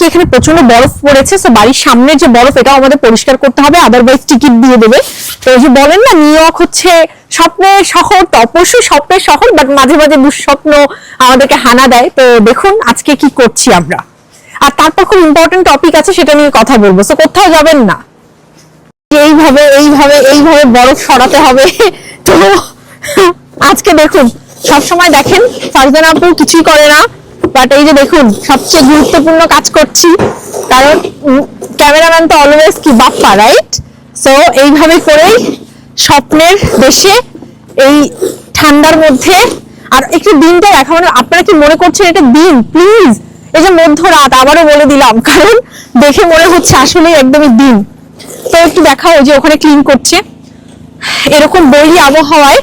আজকে এখানে প্রচণ্ড বরফ পড়েছে তো বাড়ির সামনের যে বরফ, এটাও আমাদের পরিষ্কার করতে হবে। আদারওয়াইজ টিকিট দিয়ে দেবে। তো যে বলেন না নিউ হচ্ছে স্বপ্নের শহর, তো অবশ্যই স্বপ্নের শহর বাট মাঝে মাঝে দুঃস্বপ্ন আমাদেরকে হানা দেয়। তো দেখুন আজকে কি করছি আমরা। আর তারপর খুব ইম্পর্টেন্ট টপিক আছে, সেটা নিয়ে কথা বলব। তো কোথাও যাবেন না। এইভাবে এইভাবে এইভাবে বরফ সরাতে হবে। তো আজকে দেখুন, সবসময় দেখেন, ফারজান আপু কিছুই করে না। বাট এই যে দেখুন, সবচেয়ে গুরুত্বপূর্ণ কাজ করছি, কারণ ক্যামেরাম্যান তো অলওয়েজ কি, বাপ্পা রাইট সো এইভাবে করেই স্বপ্নের দেশে এই ঠান্ডার মধ্যে, আর একটু দিনটা দেখা মানে আপনারা কি মনে করছেন এটা দিন? প্লিজ এই যে মধ্যরাত, আবারও বলে দিলাম, কারণ দেখে মনে হচ্ছে আসলে একদমই দিন। তো একটু দেখাও যে ওখানে ক্লিন করছে। এরকম বৈরী আবহাওয়ায়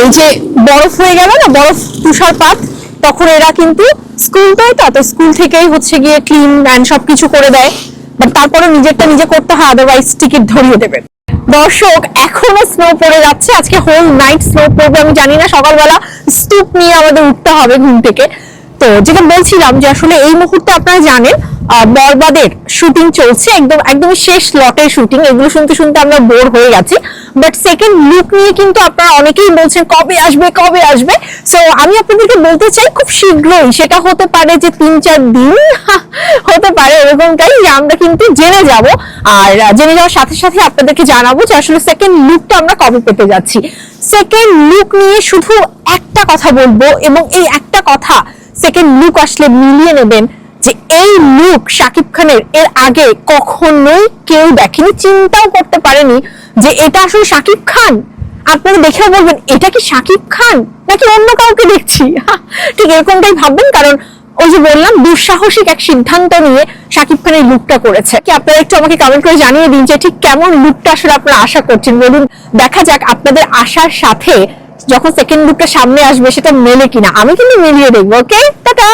এই যে বরফ হয়ে গেল না, বরফ তুষারপাত? তখন এরা কিন্তু স্কুল এটা তো স্কুল থেকেই হচ্ছে গিয়ে ক্লিন অ্যান্ড সবকিছু করে দেয়। বাট তারপরে নিজেরটা নিজে করতে হয় আদারওয়াইজ টিকিট ধরিয়ে দেবে। দর্শক, এখনও স্নো পড়ে যাচ্ছে। আজকে হোল নাইট স্নো পড়বে, আমি জানি না, সকালবেলা স্তূপ নিয়ে আমাদের উঠতে হবে ঘুম থেকে। তো যেটা বলছিলাম যে আসলে এই মুহূর্তে আপনারা জানেন বরবাদের শুটিং চলছে, একদম একদম শেষ লটের শুটিং এগুলো শুনতে শুনতে আমরা বোর হয়ে গেছি। বাট সেকেন্ড লুক নিয়ে কিন্তু আপনারা অনেকেই বলছেন, কবে আসবে কবে আসবে? সো আমি আপনাদেরকে বলতে চাই খুব শীঘ্রই, সেটা হতে পারে যে তিন, চার দিন, হতে পারে এরকমটাই আমরা কিন্তু জেনে যাব। আর জেনে যাওয়ার সাথে সাথে আপনাদেরকে জানাব যে আসলে সেকেন্ড লুকটা আমরা কবে পেতে যাচ্ছি। সেকেন্ড লুক নিয়ে শুধু একটা কথা বলব, এবং এই একটা কথা সেকেন্ড লুক আসলে মিলিয়ে নেবেন। যে এই লুক শাকিব খানের এর আগে কখনোই কেউ দেখেনি, চিন্তাও করতে পারেনি যে এটা আসলে শাকিব খান। আপনারা দেখেও বলবেন, এটা কি শাকিব খান? নাকি অন্য কাউকে দেখছি? ঠিক এরকমটাই ভাববেন, কারণ ওই যে বললাম, দুঃসাহসিক এক সিদ্ধান্ত নিয়ে শাকিব খান এই লুকটা করেছে। কি আপনারা একটু আমাকে কমেন্ট করে জানিয়ে দিন যে ঠিক কেমন লুকটা আসলে আপনারা আশা করছেন? বলুন, দেখা যাক আপনাদের আশার সাথে যখন সেকেন্ড লুকটা সামনে আসবে, সেটা মেলে কিনা। আমি কিন্তু মিলিয়ে দেখব ওকে টাটা!